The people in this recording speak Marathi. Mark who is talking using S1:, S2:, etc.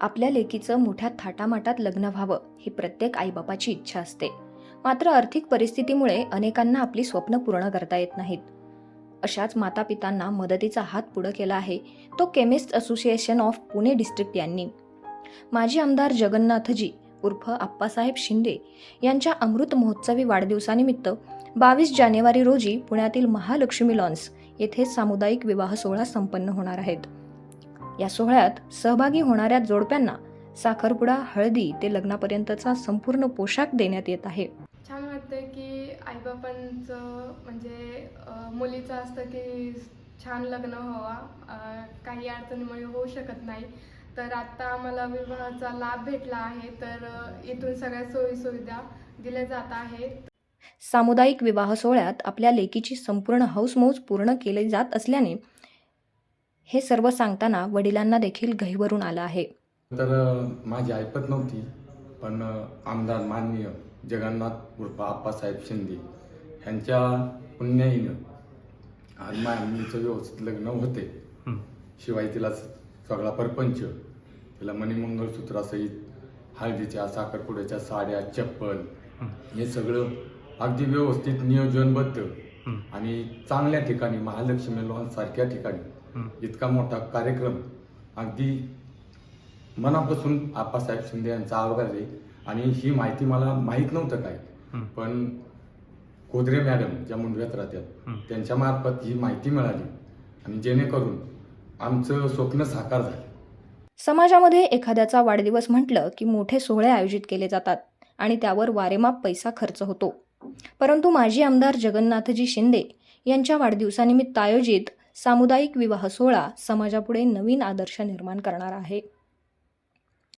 S1: आपल्या लेकीचं मोठ्या थाटामाटात लग्न व्हावं ही प्रत्येक आईबापाची इच्छा असते. मात्र आर्थिक परिस्थितीमुळे अनेकांना आपली स्वप्न पूर्ण करता येत नाहीत. अशाच मातापितांना मदतीचा हात पुढं केला आहे तो Chemist Association of Pune District यांनी. माजी आमदार जगन्नाथजी उर्फ आप्पासाहेब शिंदे यांच्या अमृत महोत्सवी वाढदिवसानिमित्त बावीस जानेवारी रोजी पुण्यातील महालक्ष्मी लॉन्स येथे सामुदायिक विवाह सोहळा संपन्न होणार आहेत. या सोहळ्यात सहभागी होणाऱ्या जोडप्यांना साखरपुडा हळदी ते लग्नापर्यंतचा संपूर्ण पोशाख देण्यात येत आहे.
S2: छान वाटतंय की आईबापांचं म्हणजे मुलीचं असतं की छान लग्न व्हावा. काही अडचणीमुळे होऊ शकत नाही. तर आत्ता आम्हाला विवाहाचा लाभ भेटला आहे. तर इथून सगळ्या सोयी सुविधा दिल्या जात आहेत.
S1: सामुदायिक विवाह सोहळ्यात आपल्या लेकीची संपूर्ण हौसमौज पूर्ण केली जात असल्याने हे सर्व सांगताना वडिलांना देखील गहिवरून आलं आहे.
S3: तर माझी ऐपत नव्हती पण आमदार माननीय जगन्नाथ उर्फ आप्पासाहेब शिंदे ह्यांच्या पुण्याईनं आज माझ्या मुलीचं व्यवस्थित लग्न होते. शिवाय तिला सगळा परपंच तिला मणिमंगळसूत्रासहित हळदीच्या साखरपुड्याच्या साड्या चप्पल हे. सगळं अगदी व्यवस्थित नियोजनबद्ध आणि चांगल्या ठिकाणी महालक्ष्मी लॉन सारख्या ठिकाणी इतका मोठा कार्यक्रम. अगदी मनापासून आप्पासाहेब शिंदे यांचा आभार आहे. आणि ही माहिती मला माहीत नव्हतं काय पण कोदरे मॅडम ज्या मुंडव्यात राहतात त्यांच्या मार्फत ही माहिती मिळाली. आणि जेणेकरून आमचं स्वप्न साकार झालं.
S1: समाजामध्ये एखाद्याचा वाढदिवस म्हटलं की मोठे सोहळे आयोजित केले जातात आणि त्यावर वारेमाप पैसा खर्च होतो. परंतु माजी आमदार जगन्नाथजी शिंदे यांच्या वाढदिवसानिमित्त आयोजित सामुदायिक विवाह सोहळा समाजापुढे नवीन आदर्श निर्माण करणार आहे.